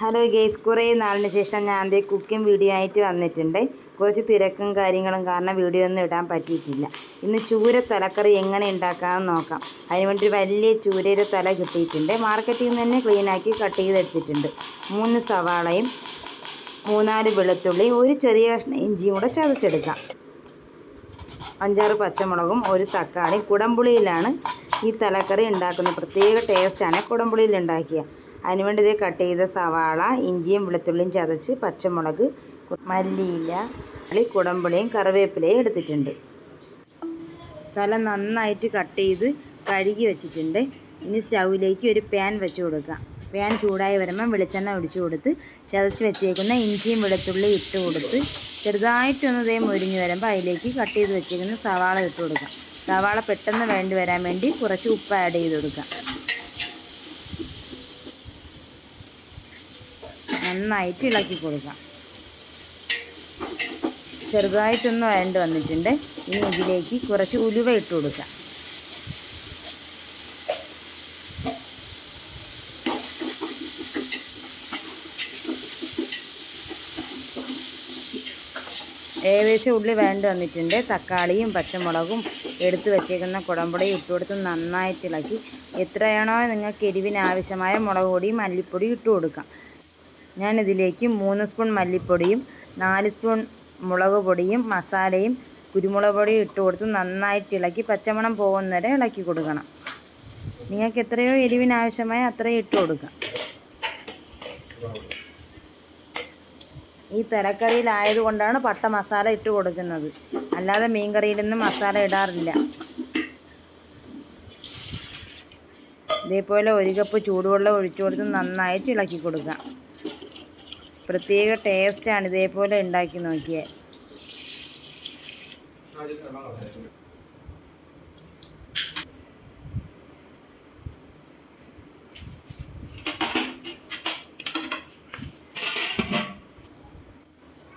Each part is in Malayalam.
ഹലോ ഗേസ് കുറേ നാളിന് ശേഷം ഞാൻ അതേ കുക്കിംഗ് വീഡിയോ ആയിട്ട് വന്നിട്ടുണ്ട്. കുറച്ച് തിരക്കും കാര്യങ്ങളും കാരണം വീഡിയോ ഒന്നും ഇടാൻ പറ്റിയിട്ടില്ല. ഇന്ന് ചൂര തലക്കറി എങ്ങനെ ഉണ്ടാക്കാമെന്ന് നോക്കാം. അതിനുവേണ്ടി വലിയ ചൂരയുടെ തല കിട്ടിയിട്ടുണ്ട്. മാർക്കറ്റിൽ നിന്ന് തന്നെ ക്ലീനാക്കി കട്ട് ചെയ്തെടുത്തിട്ടുണ്ട്. മൂന്ന് സവാളയും മൂന്നാൽ വെളുത്തുള്ളി ഒരു ചെറിയ കഷ്ണം ഇഞ്ചിയും കൂടെ ചതച്ചെടുക്കാം. അഞ്ചാറ് പച്ചമുളകും ഒരു തക്കാളി. കുടംപുളിയിലാണ് ഈ തലക്കറി ഉണ്ടാക്കുന്നത്. പ്രത്യേക ടേസ്റ്റാണ് കുടംപുളിയിൽ ഉണ്ടാക്കിയ. അതിനുവേണ്ടി ഇത് കട്ട് ചെയ്ത സവാള ഇഞ്ചിയും വെളുത്തുള്ളിയും ചതച്ച് പച്ചമുളക് മല്ലിയില കുടമ്പുളിയും കറിവേപ്പിലയും എടുത്തിട്ടുണ്ട്. തല നന്നായിട്ട് കട്ട് ചെയ്ത് കഴുകി വെച്ചിട്ടുണ്ട്. ഇനി സ്റ്റൗവിലേക്ക് ഒരു പാൻ വെച്ച് കൊടുക്കാം പാൻ ചൂടായി വരുമ്പം വെളിച്ചെണ്ണ ഒഴിച്ചു കൊടുത്ത് ചതച്ച് വെച്ചേക്കുന്ന ഇഞ്ചിയും വെളുത്തുള്ളി ഇട്ട് കൊടുത്ത് ചെറുതായിട്ടൊന്ന് ഇതേ മുരിഞ്ഞ് വരുമ്പോൾ അതിലേക്ക് കട്ട് ചെയ്ത് വെച്ചേക്കുന്ന സവാള ഇട്ട് കൊടുക്കാം സവാള പെട്ടെന്ന് വേണ്ടി വരാൻ വേണ്ടി കുറച്ച് ഉപ്പ് ആഡ് ചെയ്ത് കൊടുക്കാം നന്നായിട്ട് ഇളക്കി കൊടുക്കാം. ചെറുതായിട്ടൊന്ന് വഴണ്ട് വന്നിട്ടുണ്ട്. ഇനി ഇതിലേക്ക് കുറച്ച് ഉലുവ ഇട്ട് കൊടുക്കാം. ഏകദേശം ഉള്ളി വേണ്ടി വന്നിട്ടുണ്ട്. തക്കാളിയും പച്ചമുളകും എടുത്തു വെച്ചേക്കുന്ന കുടമ്പുടയും ഇട്ട് കൊടുത്ത് നന്നായിട്ട് ഇളക്കി. എത്രയാണോ നിങ്ങൾക്ക് എരിവിന് ആവശ്യമായ മുളക് പൊടിയും മല്ലിപ്പൊടിയും ഇട്ട് കൊടുക്കാം. ഞാനിതിലേക്ക് മൂന്ന് സ്പൂൺ മല്ലിപ്പൊടിയും നാല് സ്പൂൺ മുളക് പൊടിയും മസാലയും കുരുമുളക് പൊടിയും ഇട്ട് കൊടുത്ത് നന്നായിട്ട് ഇളക്കി പച്ചമണം പോകുന്നവരെ ഇളക്കി കൊടുക്കണം. നിങ്ങൾക്ക് എത്രയോ എരിവിനാവശ്യമായ അത്രയും ഇട്ട് കൊടുക്കാം. ഈ തിരക്കറിയിലായതുകൊണ്ടാണ് പട്ട മസാല ഇട്ട് കൊടുക്കുന്നത്. അല്ലാതെ മീൻ കറിയിലൊന്നും മസാല ഇടാറില്ല. ഇതേപോലെ ഒരു കപ്പ് ചൂടുവെള്ളം ഒഴിച്ചു കൊടുത്ത് നന്നായിട്ട് ഇളക്കി കൊടുക്കാം. പ്രത്യേക ടേസ്റ്റാണ് ഇതേപോലെ ഉണ്ടാക്കി നോക്കിയാൽ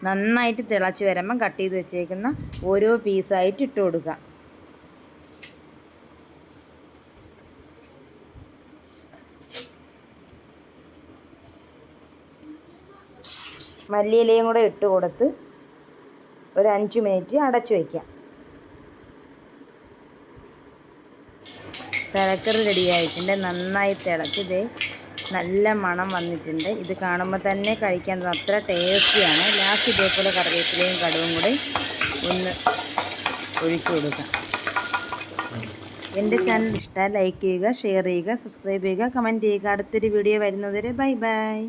നന്നായിട്ട് തിളച്ച് വരുമ്പം കട്ട് ചെയ്ത് വെച്ചേക്കുന്ന ഓരോ പീസായിട്ട് ഇട്ട് കൊടുക്കുക മല്ലിയിലയും കൂടെ ഇട്ട് കൊടുത്ത് ഒരു അഞ്ച് മിനിറ്റ് അടച്ചു വയ്ക്കാം. തിളക്കറി റെഡിയായിട്ടുണ്ട് നന്നായി തിളച്ചത് നല്ല മണം വന്നിട്ടുണ്ട്. ഇത് കാണുമ്പോൾ തന്നെ കഴിക്കാൻ അത്ര ടേസ്റ്റിയാണ് ലാസ്റ്റ് ഇതേപോലെ കറിവേപ്പിലയും കടുവും കൂടി ഒന്ന് ഒഴിച്ചു കൊടുക്കാം. എന്റെ ചാനൽ ഇഷ്ടമായി ലൈക്ക് ചെയ്യുക ഷെയർ ചെയ്യുക സബ്സ്ക്രൈബ് ചെയ്യുക കമന്റ് ചെയ്യുക. അടുത്തൊരു വീഡിയോ വരുന്നതുവരെ ബൈ ബൈ